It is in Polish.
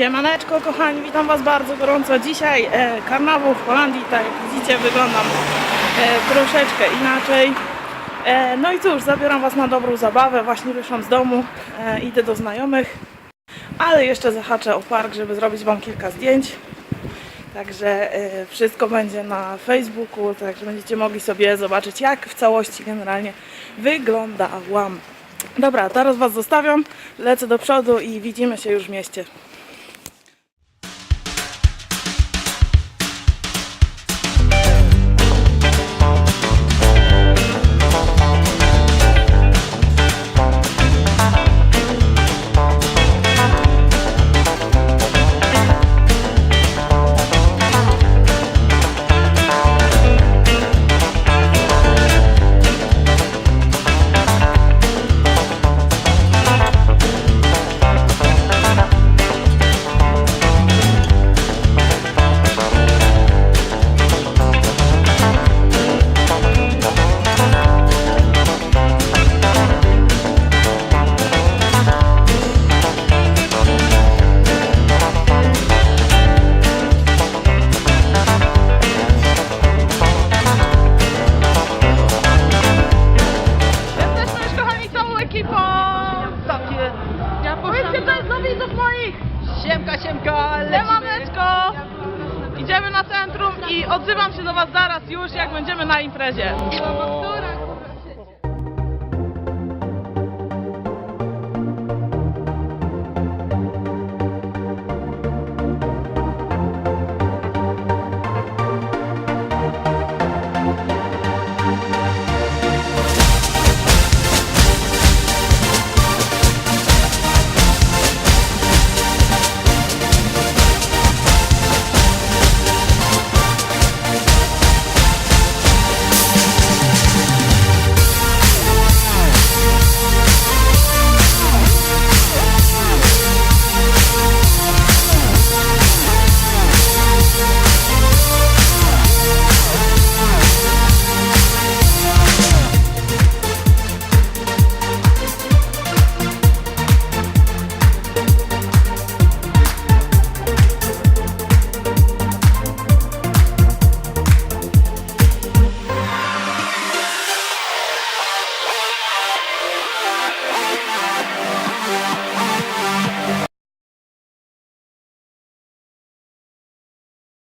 Siemaneczko kochani, witam Was bardzo gorąco. Dzisiaj e, karnawał w Holandii, tak jak widzicie wyglądam e, troszeczkę inaczej. E, no i cóż, zabieram Was na dobrą zabawę, właśnie wyszłam z domu, e, idę do znajomych, ale jeszcze zahaczę o park, żeby zrobić Wam kilka zdjęć. Także e, wszystko będzie na Facebooku, także będziecie mogli sobie zobaczyć jak w całości generalnie wyglądałam. Dobra, teraz Was zostawiam, lecę do przodu i widzimy się już w mieście. Jest do widzów moich! Siemka, siemka, Siemaneczko! Idziemy na centrum i odzywam się do Was zaraz już, jak będziemy na imprezie. O,